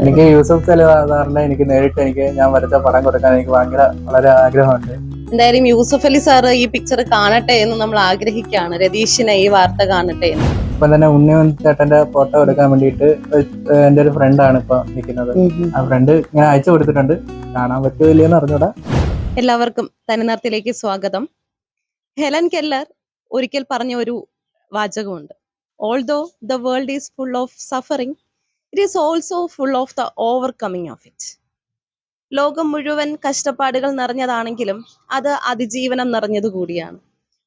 എനിക്ക് യൂസഫ് സലാറിനെ എനിക്ക് നേരിട്ട് എനിക്ക് ഞാൻ വരച്ച പടം കൊടുക്കാൻ എനിക്ക് ഭയങ്കര വളരെ ആഗ്രഹമുണ്ട്. എന്തായാലും യൂസഫ് അലി സാർ ഈ പിക്ചർ കാണട്ടെ എന്ന് നമ്മൾ ആഗ്രഹിക്കുകയാണ്. രതീഷിനെ ഈ വാർത്ത കാണട്ടെ എന്ന്. ഇപ്പം തന്നെ ഉണ്ണിയൻ ചേട്ടന്റെ ഫോട്ടോ എടുക്കാൻ വേണ്ടിയിട്ട് എന്റെ ഒരു ഫ്രണ്ടാണ് ഇപ്പൊ നിൽക്കുന്നത്. ആ ഫ്രണ്ട് ഞാൻ അയച്ചു കൊടുത്തിട്ടുണ്ട്. കാണാൻ പറ്റില്ല എന്ന് അറിഞ്ഞൂടാ. എല്ലാവർക്കും തനിനിറത്തിലേക്ക് സ്വാഗതം. ഹെലൻ കെല്ലർ ഒരിക്കൽ പറഞ്ഞ ഒരു വാചകമുണ്ട്. Although the world is full of suffering it is also full of the overcoming of it ലോകം മുഴുവൻ കഷ്ടപ്പാടുകൾ നിറഞ്ഞതാണെങ്കിലും അത് അതിജീവനം നിറഞ്ഞതു കൂടിയാണ്.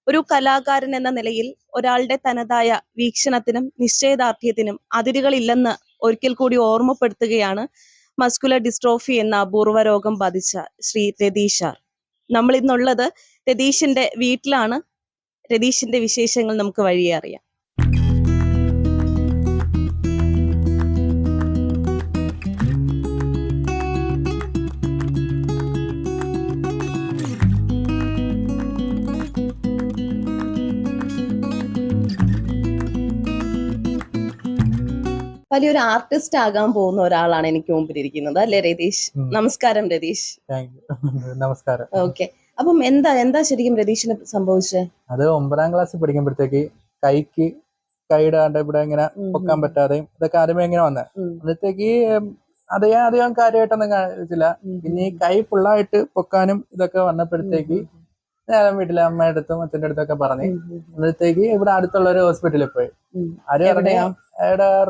ഒരു കലാകാരൻ എന്ന നിലയിൽ ഒരാളുടെ തനതായ വീക്ഷണത്തിനും നിശ്ചയദാർഢ്യത്തിനും അതിരുകളില്ലെന്ന് ഒരിക്കൽ കൂടി ഓർമ്മപ്പെടുത്തുകയാണ് മസ്കുലർ ഡിസ്ട്രോഫി എന്ന അപൂർവ രോഗം ബാധിച്ച ശ്രീ രതീഷാർ. നമ്മൾ ഇന്നുള്ളത് രതീഷിന്റെ വീട്ടിലാണ്. രതീഷിന്റെ വിശേഷങ്ങൾ നമുക്ക് വഴിയെ വലിയൊരു ആർട്ടിസ്റ്റ് ആകാൻ പോകുന്ന ഒരാളാണ് എനിക്ക് മുമ്പിലിരിക്കുന്നത്. അല്ലേ രതീഷ്? നമസ്കാരം രതീഷ്. നമസ്കാരം. ഓക്കെ അപ്പം എന്താ എന്താ ശരിക്കും രതീഷിന് സംഭവിച്ചത് അത് ഒമ്പതാം ക്ലാസ് പഠിക്കുമ്പോഴത്തേക്ക് കൈക്ക് കൈയിടാണ്ട് ഇവിടെ ഇങ്ങനെ പൊക്കാൻ പറ്റാതെയും ഇതൊക്കെ ആദ്യമേ ഇങ്ങനെ വന്നത് അന്നത്തേക്ക് അതേ അധികം കാര്യമായിട്ടൊന്നും കാണിച്ചില്ല. പിന്നെ ഈ കൈ ഫുള്ളായിട്ട് പൊക്കാനും ഇതൊക്കെ വന്നപ്പോഴത്തേക്ക് നേരം വീട്ടിലെ അമ്മയുടെ അടുത്തും അച്ഛന്റെ അടുത്തൊക്കെ പറഞ്ഞു അന്നത്തേക്ക് ഇവിടെ അടുത്തുള്ള ഒരു ഹോസ്പിറ്റലിൽ പോയി. ആരും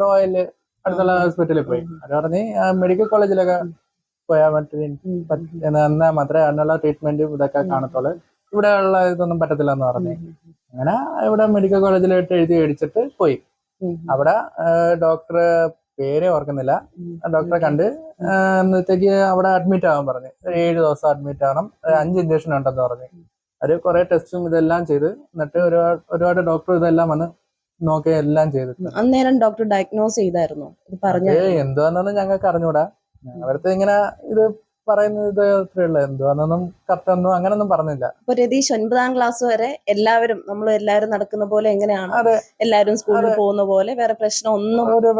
റോയൽ അടുത്തുള്ള ഹോസ്പിറ്റലിൽ പോയി. അത് പറഞ്ഞ് മെഡിക്കൽ കോളേജിലൊക്കെ പോയാൽ മറ്റേ എന്നാ മാത്രമേ അതിനുള്ള ട്രീറ്റ്മെന്റ് ഇതൊക്കെ കാണത്തുള്ളൂ. ഇവിടെ ഉള്ള ഇതൊന്നും പറ്റത്തില്ല എന്ന് പറഞ്ഞു. അങ്ങനെ ഇവിടെ മെഡിക്കൽ കോളേജിലായിട്ട് എഴുതി മേടിച്ചിട്ട് പോയി. അവിടെ ഡോക്ടർ പേര് ഓർക്കുന്നില്ല. ഡോക്ടറെ കണ്ട് എന്നത്തേക്ക് അവിടെ അഡ്മിറ്റ് ആവാൻ പറഞ്ഞു. ഏഴ് ദിവസം അഡ്മിറ്റ് ആവണം. അഞ്ച് ഇഞ്ചക്ഷൻ ഉണ്ടെന്ന് പറഞ്ഞു. അവർ കുറെ ടെസ്റ്റും ഇതെല്ലാം ചെയ്ത് എന്നിട്ട് ഒരുപാട് ഒരുപാട് ഡോക്ടർ ഇതെല്ലാം വന്ന് നോക്കി എല്ലാം ചെയ്തിട്ടുണ്ട്. അന്നേരം ഡോക്ടർ ഡയഗ്നോസ് ചെയ്തായിരുന്നു. പറഞ്ഞു എന്താണെന്ന് ഞങ്ങൾക്ക് അറിഞ്ഞൂടാ. ഞങ്ങളടുത്ത് ഇങ്ങനെ ഇത് പറയുന്നത് ഉള്ളൂ. എന്തുവാന്നൊന്നും കറക്റ്റ് ഒന്നും അങ്ങനൊന്നും പറഞ്ഞില്ല. അപ്പൊ രതീഷ് ഒൻപതാം ക്ലാസ് വരെ എല്ലാവരും നമ്മൾ എല്ലാവരും നടക്കുന്ന പോലെ എങ്ങനെയാണ്? എല്ലാവരും സ്കൂളിൽ പോകുന്ന പോലെ വേറെ പ്രശ്നം ഒന്നും ഒരു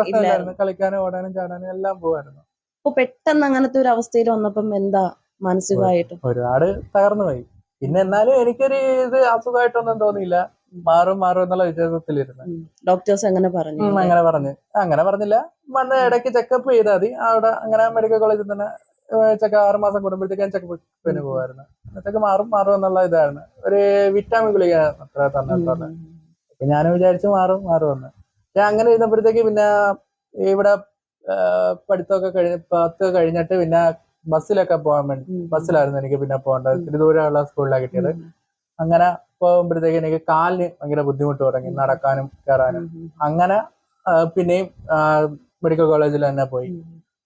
കളിക്കാനും ഓടാനും ചാടാനും എല്ലാം പോവായിരുന്നു. അപ്പൊ പെട്ടെന്ന് അങ്ങനത്തെ ഒരു അവസ്ഥയിൽ വന്നപ്പം എന്താ മാനസികമായിട്ട്? ഒരുപാട് തകർന്നു പോയി. പിന്നെ എന്നാലും എനിക്കൊരു ഇത് അസുഖമായിട്ടൊന്നും തോന്നിയില്ല. മാറും മാറും എന്നുള്ള വിശ്വാസത്തിലിരുന്നു ഡോക്ടേഴ്സ് അങ്ങനെ പറഞ്ഞു. അങ്ങനെ പറഞ്ഞു. അങ്ങനെ പറഞ്ഞില്ല. വന്ന് ഇടയ്ക്ക് ചെക്കപ്പ് ചെയ്താൽ മതി. അവിടെ അങ്ങനെ മെഡിക്കൽ കോളേജിൽ തന്നെ ചെക്ക ആറ് മാസം കൂടുമ്പോഴത്തേക്ക് ഞാൻ ചെക്കപ്പിന് പോകുമായിരുന്നു അന്നത്തേക്ക് മാറും മാറും എന്നുള്ള ഇതായിരുന്നു. ഒരു വിറ്റാമിൻ ഗുളിക അത്ര തന്നിട്ടുണ്ട് അപ്പൊ ഞാൻ വിചാരിച്ചു മാറും മാറും എന്ന്. ഞാൻ അങ്ങനെ ഇരുന്നപ്പോഴത്തേക്ക് പിന്നെ ഇവിടെ പഠിത്തമൊക്കെ കഴിഞ്ഞ് പത്ത് കഴിഞ്ഞിട്ട് പിന്നെ ബസ്സിലൊക്കെ പോകാൻ വേണ്ടി ബസ്സിലായിരുന്നു എനിക്ക് പിന്നെ പോകേണ്ടത്. ഇത്തിരി ദൂരമുള്ള സ്കൂളിലാണ് കിട്ടിയത്. അങ്ങനെ പോകുമ്പോഴത്തേക്ക് എനിക്ക് കാലിന് ഭയങ്കര ബുദ്ധിമുട്ട് തുടങ്ങി നടക്കാനും കയറാനും അങ്ങനെ പിന്നെയും മെഡിക്കൽ കോളേജിൽ തന്നെ പോയി.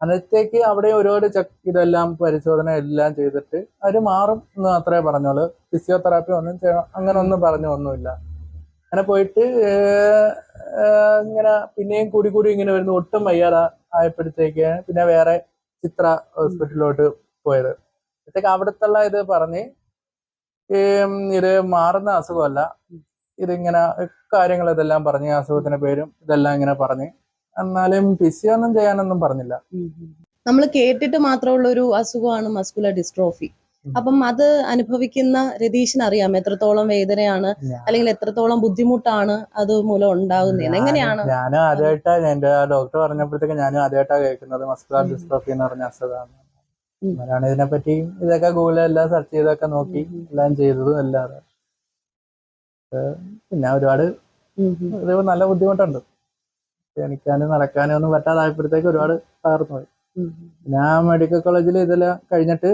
അന്നത്തേക്ക് അവിടെ ഒരുപാട് ചെക്ക് ഇതെല്ലാം പരിശോധന എല്ലാം ചെയ്തിട്ട് അവർ മാറും എന്ന് അത്രേ പറഞ്ഞോളൂ. ഫിസിയോതെറാപ്പി ഒന്നും ചെയ്യണം അങ്ങനെ ഒന്നും പറഞ്ഞു ഒന്നുമില്ല. അങ്ങനെ പോയിട്ട് ഇങ്ങനെ പിന്നെയും കൂടി കൂടി ഇങ്ങനെ വരുന്ന. ഒട്ടും വയ്യാതെ ആയപ്പോഴത്തേക്ക് പിന്നെ വേറെ ചിത്ര ഹോസ്പിറ്റലിലോട്ട് പോയത്. അപ്പോഴത്തേക്ക് ഇത് പറഞ്ഞ് ഇത് മാറുന്ന അസുഖമല്ല. ഇതിങ്ങനെ കാര്യങ്ങൾ ഇതെല്ലാം പറഞ്ഞ് അസുഖത്തിന്റെ പേരും ഇതെല്ലാം ഇങ്ങനെ പറഞ്ഞ്. എന്നാലും ഫിസിയോ ഒന്നും ചെയ്യാനൊന്നും പറഞ്ഞില്ല. നമ്മൾ കേട്ടിട്ട് മാത്രമുള്ള ഒരു അസുഖമാണ് മസ്കുലർ ഡിസ്ട്രോഫി. അപ്പം അത് അനുഭവിക്കുന്ന രതീഷിന് അറിയാം എത്രത്തോളം വേദനയാണ് അല്ലെങ്കിൽ എത്രത്തോളം ബുദ്ധിമുട്ടാണ് അത് മൂലം ഉണ്ടാകുന്നത് എങ്ങനെയാണ്? ഞാനും ആദ്യമായിട്ടാ എന്റെ ഡോക്ടർ പറഞ്ഞപ്പോഴത്തേക്ക് ഞാനും ആദ്യമായിട്ടാ കേൾക്കുന്നത് മസ്കുലർ ഡിസ്ട്രോഫി എന്ന് പറഞ്ഞ അസുഖമാണ്. അങ്ങനെയാണ് ഇതിനെപ്പറ്റി ഇതൊക്കെ ഗൂഗിളിൽ എല്ലാം സെർച്ച് ചെയ്തൊക്കെ നോക്കി എല്ലാം ചെയ്തതും. ഏഹ് പിന്നെ ഒരുപാട്. ഇത് നല്ല ബുദ്ധിമുട്ടുണ്ട് എണിക്കാനും നടക്കാനും ഒന്നും പറ്റാതായപ്പോഴത്തേക്ക് ഒരുപാട് തകർന്നു പോയി ഉം. ഞാൻ മെഡിക്കൽ കോളേജിൽ ഇതെല്ലാം കഴിഞ്ഞിട്ട്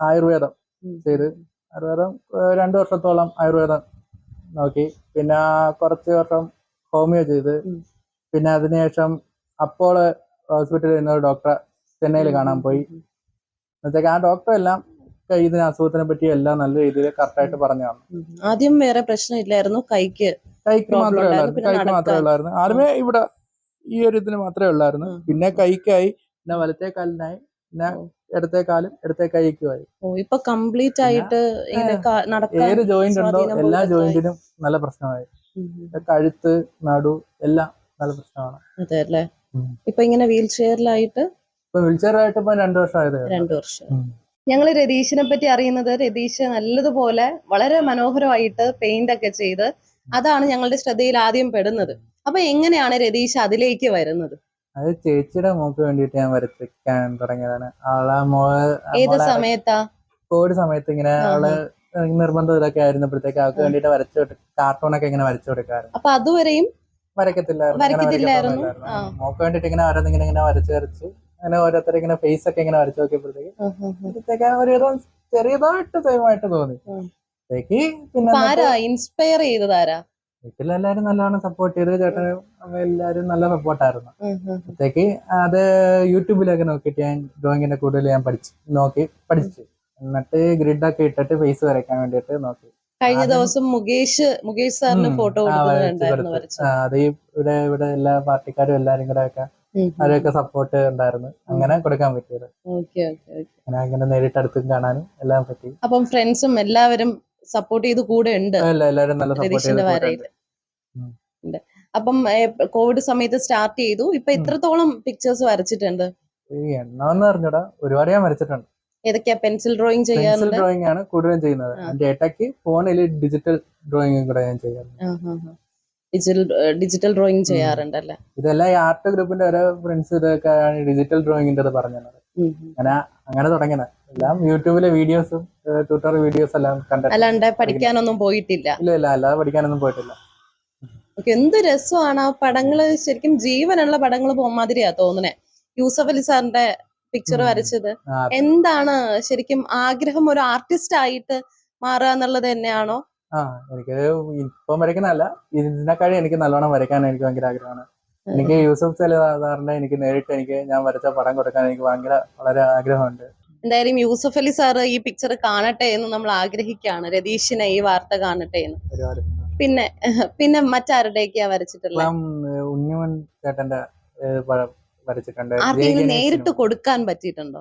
ആയുർവേദം. ചെയ്ത് ആയുർവേദം രണ്ടു വർഷത്തോളം ആയുർവേദം നോക്കി പിന്നെ കുറച്ച് വർഷം ഹോമിയോ ചെയ്ത് പിന്നെ അതിനുശേഷം അപ്പോൾ ഹോസ്പിറ്റലിൽ നിന്ന് ഡോക്ടറെ ചെന്നൈയിൽ കാണാൻ പോയി. എന്നുവെച്ചാൽ ആ ഡോക്ടർ എല്ലാം ഇതിന് അസുഖത്തിനെ പറ്റി എല്ലാം നല്ല രീതിയിൽ കറക്റ്റായിട്ട് പറഞ്ഞു തന്നു ആദ്യം വേറെ പ്രശ്നമില്ലായിരുന്നു. കൈക്ക് കൈക്ക് മാത്രമേ ഉള്ളായിരുന്നു. കൈക്ക് മാത്രമേ ഉള്ളായിരുന്നു. ആദ്യമേ ഇവിടെ ഈ ഒരു ഇതിന് മാത്രമേ ഉള്ളായിരുന്നു. പിന്നെ കൈക്കായി പിന്നെ വലത്തെ കാലിനായി പിന്നെ ഇടത്തെ കാലും ഇടത്തെ കൈക്കുമായി ഇപ്പൊ കംപ്ലീറ്റ് ആയിട്ട് ഏത് ജോയിന്റ് ഉണ്ടോ എല്ലാ ജോയിന്റിനും നല്ല പ്രശ്നമായി. കഴുത്ത് നടു എല്ലാം നല്ല പ്രശ്നമാണ്. അതെ അല്ലേ? ഇപ്പൊ ഇങ്ങനെ വീൽ ചെയറിലായിട്ട് ഇപ്പൊ ഇപ്പൊ രണ്ടു വർഷമായത് രണ്ടു വർഷം. ഞങ്ങൾ രതീഷിനെ പറ്റി അറിയുന്നത് രതീഷ് നല്ലതുപോലെ വളരെ മനോഹരമായിട്ട് പെയിന്റ് ഒക്കെ ചെയ്ത് അതാണ് ഞങ്ങളുടെ ശ്രദ്ധയിൽ ആദ്യം പെടുന്നത്. അപ്പൊ എങ്ങനെയാണ് രതീഷ് അതിലേക്ക് വരുന്നത്? അത് ചേച്ചിയുടെ മോക്ക് വേണ്ടിട്ട് ഞാൻ വരച്ചിരിക്കാൻ തുടങ്ങിയതാണ്. അവളെ മോൾ ഏത് സമയത്താ? കോവിഡ് സമയത്ത് ഇങ്ങനെ അവൾ നിർബന്ധം ഇതൊക്കെ ആയിരുന്നപ്പോഴത്തേക്ക് അവൾക്ക് വേണ്ടിയിട്ട് വരച്ചു കാർട്ടൂൺ കാർട്ടൂണൊക്കെ ഇങ്ങനെ വരച്ചു കൊടുക്കാറ് അപ്പൊ അതുവരെയും വരക്കത്തില്ലായിരുന്നു. മോക്ക് വേണ്ടിട്ട് ഇങ്ങനെ ഓരോന്നിങ്ങനെ ഇങ്ങനെ വരച്ചു വരച്ച് അങ്ങനെ ഓരോരുത്തർ ഇങ്ങനെ ഫേസ് ഒക്കെ ഇങ്ങനെ വരച്ചു നോക്കിയപ്പോഴത്തേക്ക് അപ്പോഴത്തേക്ക് ഒരുവിധം ചെറിയതായിട്ട് സെയിമായിട്ട് തോന്നി. അപ്പോഴത്തേക്ക് പിന്നെ ഇൻസ്പയർ ചെയ്തതാരാ വീട്ടിലെല്ലാരും നല്ലോണം സപ്പോർട്ട് ചെയ്ത് ചേട്ടനും അമ്മയും എല്ലാരും നല്ല സപ്പോർട്ടായിരുന്നു അപ്പോഴത്തേക്ക് അത് യൂട്യൂബിലൊക്കെ നോക്കിയിട്ട് ഞാൻ ഡ്രോയിങ്ങിന്റെ കൂടുതൽ ഞാൻ പഠിച്ചു നോക്കി പഠിച്ചു. എന്നിട്ട് ഗ്രിഡൊക്കെ ഇട്ടിട്ട് ഫേസ് വരയ്ക്കാൻ വേണ്ടിട്ട് നോക്കി. കഴിഞ്ഞ ദിവസം മുകേഷ് മുകേഷ് സാറിന് ഫോട്ടോ അതെ ഇവിടെ ഇവിടെ എല്ലാ പാർട്ടിക്കാരും എല്ലാരും കൂടെ ഒക്കെ. അവരൊക്കെ സപ്പോർട്ട് ഉണ്ടായിരുന്നു. അങ്ങനെ കൊടുക്കാൻ പറ്റിയത്. അങ്ങനെ അങ്ങനെ നേരിട്ട് അടുത്തും കാണാനും എല്ലാം പറ്റി. അപ്പം ഫ്രണ്ട്സും എല്ലാവരും സപ്പോർട്ട് ചെയ്ത് കൂടെ ഉണ്ട്. എല്ലാവരും നല്ല സപ്പോർട്ട് അപ്പം കോവിഡ് സമയത്ത് സ്റ്റാർട്ട് ചെയ്തു. ഇപ്പൊ ഇത്രത്തോളം എത്രത്തോളം പിക്ചേഴ്സ് വരച്ചിട്ടുണ്ട്? എണ്ണം എണ്ണമെന്ന് പറഞ്ഞൂടാ. ഒരുപാട് ഞാൻ വരച്ചിട്ടുണ്ട്. ഏതൊക്കെയാ? പെൻസിൽ ഡ്രോയിങ് ചെയ്യാറുണ്ട്? ഡ്രോയിങ് ആണ് കൂടുതലും ചെയ്യുന്നത്. എന്റെ ഫോണിൽ ഡിജിറ്റൽ ഡ്രോയിങ് കൂടെ ഞാൻ ചെയ്യാറുണ്ട് ഡിജിറ്റൽ ഡിജിറ്റൽ ഡ്രോയിങ് ചെയ്യാറുണ്ടല്ലേ? ഇതെല്ലാം ഈ ആർട്ട് ഗ്രൂപ്പിന്റെ ഓരോ ഫ്രണ്ട്സ് ഇതൊക്കെ ഡിജിറ്റൽ ഡ്രോയിങ്ങിന്റെ ഇത് പറഞ്ഞു തന്നത് ഉം, ഉം. അങ്ങനെ തുടങ്ങിയത്. എല്ലാം യൂട്യൂബിലെ വീഡിയോസും ട്വിറ്റർ വീഡിയോസ് എല്ലാം കണ്ടു അല്ലാണ്ട് പഠിക്കാനൊന്നും പോയിട്ടില്ല. ഇല്ല ഇല്ല അല്ലാതെ പഠിക്കാനൊന്നും പോയിട്ടില്ല. എന്ത് രസമാണ് ആ പടങ്ങൾ ശരിക്കും ജീവനുള്ള പടങ്ങൾ പോകുമാതിരിയാ തോന്നണേ. യൂസഫ് അലി സാറിന്റെ പിക്ചർ. വരച്ചത്. എന്താണ് ശരിക്കും ആഗ്രഹം ഒരു ആർട്ടിസ്റ്റ് ആയിട്ട് മാറുക എന്നുള്ളത് തന്നെയാണോ? ആ എനിക്ക് ഇപ്പം വരയ്ക്കുന്നതല്ല. ഇതിനെക്കാളും എനിക്ക് നല്ലോണം വരയ്ക്കാൻ എനിക്ക് ഭയങ്കര ആഗ്രഹമാണ്. എനിക്ക് യൂസഫ് സലി സാറിന്റെ എനിക്ക് നേരിട്ട് എനിക്ക് ഞാൻ വരച്ച പടം കൊടുക്കാൻ എനിക്ക് ഭയങ്കര വളരെ ആഗ്രഹമുണ്ട്. എന്തായാലും യൂസഫ് അലി സാർ ഈ പിക്ചർ കാണട്ടെ എന്ന് നമ്മൾ ആഗ്രഹിക്കുകയാണ്. രതീഷിനെ ഈ വാർത്ത കാണട്ടെ എന്ന്. പിന്നെ പിന്നെ മറ്റാരുടെയൊക്കെയാ വരച്ചിട്ടുള്ളത് ഉണ്ണിമൻ ചേട്ടന്റെ പടം വരച്ചിട്ടുണ്ട്. ആർക്കെങ്കിലും നേരിട്ട് കൊടുക്കാൻ പറ്റിയിട്ടുണ്ടോ?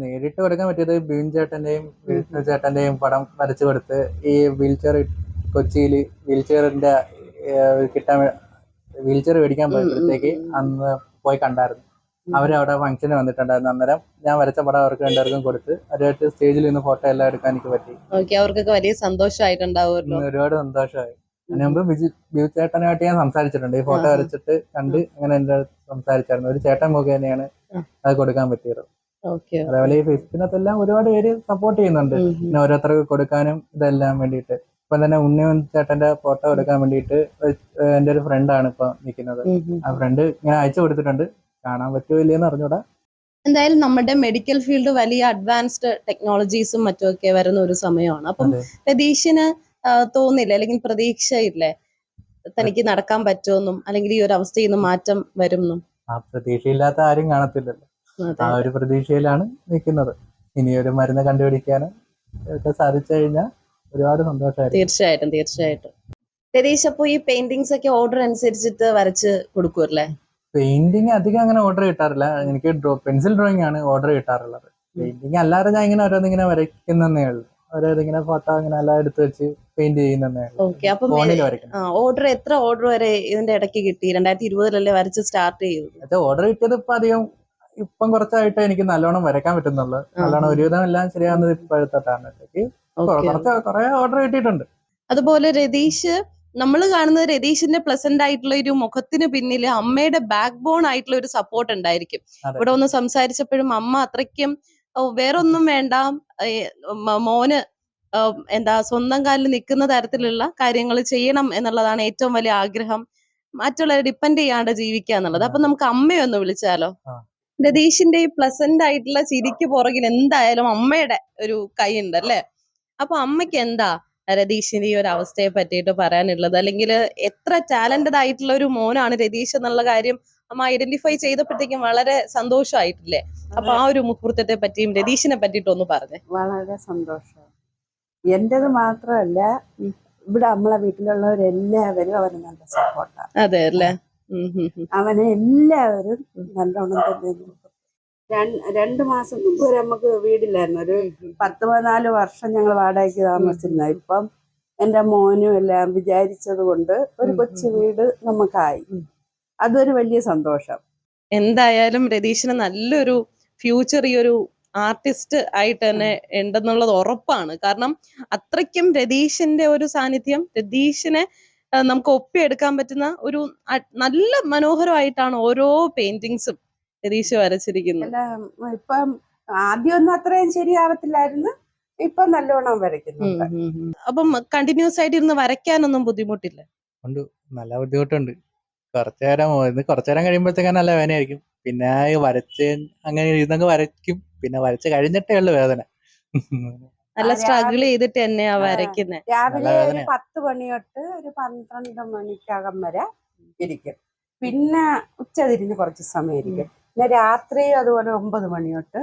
നേരിട്ട് കൊടുക്കാൻ പറ്റിയത് ബീൻ ചേട്ടന്റെയും വിഷ്ണു ചേട്ടന്റെയും പടം വരച്ചു കൊടുത്ത് ഈ വീൽചെയർ കൊച്ചിയിൽ വീൽചെയറിന്റെ കിട്ടാൻ വീൽചെയർ മേടിക്കാൻ പോയപ്പോഴത്തേക്ക്. അന്ന് പോയി കണ്ടായിരുന്നു. അവരവിടെ ഫംഗ്ഷന് വന്നിട്ടുണ്ടായിരുന്നു അന്നേരം. ഞാൻ വരച്ച പടം അവർക്ക് രണ്ടുപേർക്കും കൊടുത്ത് അവരുമായിട്ട് സ്റ്റേജിൽ നിന്ന് ഫോട്ടോ എല്ലാം എടുക്കാൻ എനിക്ക് പറ്റി. അവർക്കൊക്കെ വലിയ സന്തോഷമായിട്ടുണ്ടാവും ഒരുപാട് സന്തോഷമായി. അതിന് മുമ്പ് ബിജു ബിജു ചേട്ടനുമായിട്ട് ഞാൻ സംസാരിച്ചിട്ടുണ്ട്. ഈ ഫോട്ടോ. വരച്ചിട്ട് കണ്ട് അങ്ങനെ എന്റെ സംസാരിച്ചായിരുന്നു. ഒരു ചേട്ടൻ മുഖേനയാണ്. അത് കൊടുക്കാൻ പറ്റിയത്. അതേപോലെ ഈ ഫെസ്റ്റിനകത്തെല്ലാം ഒരുപാട് പേര് സപ്പോർട്ട് ചെയ്യുന്നുണ്ട്. പിന്നെ ഓരോരുത്തർക്ക് കൊടുക്കാനും ഇതെല്ലാം വേണ്ടിയിട്ട്. ഇപ്പൊ തന്നെ ഉണ്ണിയൻ ചേട്ടന്റെ ഫോട്ടോ എടുക്കാൻ വേണ്ടിയിട്ട് എന്റെ ഒരു ഫ്രണ്ടാണ് ഇപ്പൊ നിൽക്കുന്നത്. ആ ഫ്രണ്ട് ഇങ്ങനെ അയച്ചു കൊടുത്തിട്ടുണ്ട്. കാണാൻ പറ്റുമോ ഇല്ലയെന്ന് അറിഞ്ഞൂടാ. എന്തായാലും നമ്മുടെ മെഡിക്കൽ ഫീൽഡ് വലിയ അഡ്വാൻസ്ഡ് ടെക്നോളജീസും മറ്റുമൊക്കെ വരുന്ന ഒരു സമയമാണ്. അപ്പം പ്രതീക്ഷന് തോന്നില്ല? അല്ലെങ്കിൽ പ്രതീക്ഷയില്ലേ? തനിക്ക് നടക്കാൻ പറ്റുമെന്നും അല്ലെങ്കിൽ ഈ ഒരു അവസ്ഥയിൽ നിന്ന് മാറ്റം വരുമെന്നും. ആ പ്രതീക്ഷയില്ലാത്ത ആരും കാണത്തില്ലല്ലോ. ആ ഒരു പ്രതീക്ഷയിലാണ് നിൽക്കുന്നത്. ഇനി ഒരു മരുന്ന് കണ്ടുപിടിക്കാനും ഒക്കെ സാധിച്ചു കഴിഞ്ഞാൽ ഒരുപാട് സന്തോഷമായിരിക്കും. തീർച്ചയായിട്ടും തീർച്ചയായിട്ടും. രതീഷ് അപ്പൊ ഈ പെയിന്റിങ്സ് ഒക്കെ ഓർഡർ അനുസരിച്ചിട്ട് വരച്ച് കൊടുക്കുമല്ലേ പെയിന്റിങ് അധികം അങ്ങനെ ഓർഡർ കിട്ടാറില്ല. എനിക്ക് പെൻസിൽ ഡ്രോയിങ് ആണ് ഓർഡർ കിട്ടാറുള്ളത്. പെയിന്റിങ് അല്ലാതെ ഞാൻ ഇങ്ങനെ ഓരോന്നിങ്ങനെ വരയ്ക്കുന്നേ ഉള്ളൂ. ഓരോന്നിങ്ങനെ ഫോട്ടോ അങ്ങനെ എല്ലാം എടുത്ത് വെച്ച് പെയിന്റ് ചെയ്യുന്നേ ഓർഡർ എത്ര ഓർഡർ വരെ ഇതിന്റെ ഇടയ്ക്ക് കിട്ടി? രണ്ടായിരത്തി ഇരുപതിലല്ലേ വരച്ച് സ്റ്റാർട്ട് ചെയ്തു ഓർഡർ കിട്ടിയത് ഇപ്പൊ അധികം ഇപ്പം കുറച്ചായിട്ട് എനിക്ക് നല്ലോണം വരയ്ക്കാൻ പറ്റുന്നുള്ളു. നല്ലോണം ഒരുവിധം എല്ലാം ശരിയാകുന്നത് ഇപ്പോഴത്തെ കുറച്ച് കുറെ ഓർഡർ കിട്ടിയിട്ടുണ്ട്. അതുപോലെ രതീഷ് നമ്മൾ കാണുന്നത് രതീഷിന്റെ പ്ലസന്റ് ആയിട്ടുള്ള ഒരു മുഖത്തിന് പിന്നിൽ അമ്മയുടെ ബാക്ക് ബോൺ ആയിട്ടുള്ള ഒരു സപ്പോർട്ട് ഉണ്ടായിരിക്കും. ഇവിടെ ഒന്ന് സംസാരിച്ചപ്പോഴും അമ്മ അത്രയ്ക്കും വേറൊന്നും വേണ്ട മോന് എന്താ സ്വന്തം കാലിൽ നിൽക്കുന്ന തരത്തിലുള്ള കാര്യങ്ങൾ ചെയ്യണം എന്നുള്ളതാണ് ഏറ്റവും വലിയ ആഗ്രഹം. മറ്റുള്ളവരെ ഡിപ്പെൻഡ് ചെയ്യാണ്ട് ജീവിക്കുക എന്നുള്ളത്. അപ്പൊ നമുക്ക് അമ്മയൊന്ന് വിളിച്ചാലോ. രതീഷിന്റെ ഈ പ്ലസന്റ് ആയിട്ടുള്ള ചിരിക്ക് പുറകിൽ എന്തായാലും അമ്മയുടെ ഒരു കൈ ഉണ്ട് അല്ലേ? അപ്പൊ അമ്മയ്ക്ക് എന്താ രതീഷിന്റെ ഈ ഒരു അവസ്ഥയെ പറ്റിയിട്ട് പറയാനുള്ളത്? അല്ലെങ്കിൽ എത്ര ടാലന്റഡ് ആയിട്ടുള്ള ഒരു മോനാണ് രതീഷ് എന്നുള്ള കാര്യം അമ്മ ഐഡന്റിഫൈ ചെയ്തപ്പോഴത്തേക്കും വളരെ സന്തോഷമായിട്ടില്ലേ? അപ്പൊ ആ ഒരു മുഹൂർത്തത്തെ പറ്റിയും രതീഷിനെ പറ്റിയിട്ട് ഒന്ന് പറഞ്ഞേ. വളരെ സന്തോഷം. എന്റേത് മാത്രമല്ല ഇവിടെ നമ്മളെ വീട്ടിലുള്ളവരെല്ലാവരും അവന് നല്ല സപ്പോർട്ടാണ് അതെ അല്ലേ. അവനെ എല്ലാവരും നല്ലോണം തന്നെ രണ്ടു മാസം മുമ്പ് വരെ നമുക്ക് വീടില്ലായിരുന്നു. ഒരു പത്ത് പതിനാല് വർഷം ഞങ്ങൾ വാടകയ്ക്ക് താമസിച്ചിരുന്ന ഇപ്പം എന്റെ മോനും എല്ലാം വിചാരിച്ചത് കൊണ്ട് ഒരു കൊച്ചു വീട് നമുക്കായി. അതൊരു വലിയ സന്തോഷം. എന്തായാലും രതീഷിന് നല്ലൊരു ഫ്യൂച്ചർ ഈ ഒരു ആർട്ടിസ്റ്റ് ആയിട്ട് തന്നെ ഉണ്ടെന്നുള്ളത് ഉറപ്പാണ്. കാരണം അത്രയ്ക്കും രതീഷിന്റെ ഒരു സാന്നിധ്യം രതീഷിനെ നമുക്ക് ഒപ്പിയെടുക്കാൻ പറ്റുന്ന ഒരു നല്ല മനോഹരമായിട്ടാണ് ഓരോ പെയിന്റിങ്സും രതീഷ് വരച്ചിരിക്കുന്നത്. ഇപ്പം ആദ്യമൊന്നും അത്രയും ശരിയാവത്തില്ലായിരുന്നു ഇപ്പൊ നല്ലോണം വരയ്ക്കുന്നുണ്ട്. അപ്പം കണ്ടിന്യൂസ് ആയിട്ട് ഇരുന്ന് വരയ്ക്കാനൊന്നും ബുദ്ധിമുട്ടില്ല? ഉണ്ട്. നല്ല ബുദ്ധിമുട്ടുണ്ട്. കുറച്ചു നേരം കുറച്ചു നേരം കഴിയുമ്പോഴത്തേക്കാണ് നല്ല വേദനയായിരിക്കും. പിന്നെ വരച്ച് അങ്ങനെ ഇരുന്നങ്ങ് വരയ്ക്കും. പിന്നെ വരച്ച് കഴിഞ്ഞിട്ടേ ഉള്ളു വേദന. നല്ല സ്ട്രഗിൾ ചെയ്തിട്ട് തന്നെയാ. വരയ്ക്കുന്നത് രാവിലെ ഒരു. പത്ത് മണി തൊട്ട് ഒരു പന്ത്രണ്ട് മണിക്കകം വരെ ഇരിക്കും. പിന്നെ ഉച്ച തിരിഞ്ഞ് കുറച്ച് സമയം ഇരിക്കും. പിന്നെ രാത്രി അതുപോലെ ഒമ്പത് മണി തൊട്ട്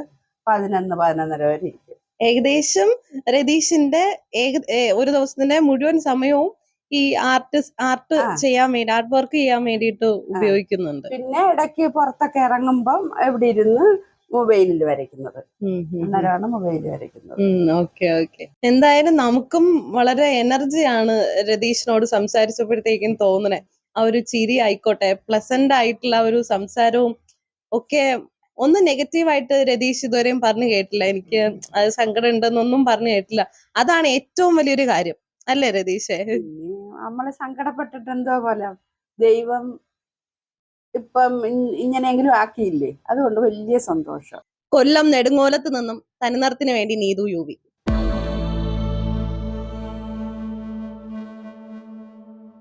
പതിനൊന്ന് പതിനൊന്നര വരെ ഇരിക്കും. ഏകദേശം രതീഷിന്റെ ഏക ഒരു ദിവസത്തിന്റെ മുഴുവൻ സമയവും ഈ ആർട്ടിസ്റ്റ് ആർട്ട് ആ. ചെയ്യാൻ വേണ്ടി ആർട്ട് വർക്ക് ചെയ്യാൻ വേണ്ടിയിട്ട് ഉപയോഗിക്കുന്നുണ്ട്. പിന്നെ ഇടയ്ക്ക് പുറത്തൊക്കെ ഇറങ്ങുമ്പം എവിടെ ഇരുന്ന് മൊബൈലിൽ വരയ്ക്കുന്നത്. അന്നേരമാണ് മൊബൈലിൽ വരയ്ക്കുന്നത്. Okay okay. എന്തായാലും നമുക്കും വളരെ എനർജിയാണ് രതീഷിനോട് സംസാരിച്ചപ്പോഴത്തേക്കും തോന്നണേ. ആ ഒരു ചിരി ആയിക്കോട്ടെ പ്ലസന്റ് ആയിട്ടുള്ള ഒരു സംസാരവും ഒക്കെ ഒന്നും നെഗറ്റീവായിട്ട് രതീഷ് ഇതുവരെയും പറഞ്ഞു കേട്ടില്ല. എനിക്ക് അത് സങ്കടം ഉണ്ടെന്നൊന്നും പറഞ്ഞു കേട്ടില്ല. അതാണ് ഏറ്റവും വലിയൊരു കാര്യം. അല്ലേ രതീഷേ? നമ്മൾ സങ്കടപ്പെട്ടിട്ട് എന്തോ പോലെ ദൈവം ഇപ്പം ഇങ്ങനെയെങ്കിലും ആക്കിയില്ലേ? അതുകൊണ്ട് വലിയ സന്തോഷം. കൊല്ലം നെടുങ്ങോലത്ത് നിന്നും തനിനിറത്തിന് വേണ്ടി നീതു യു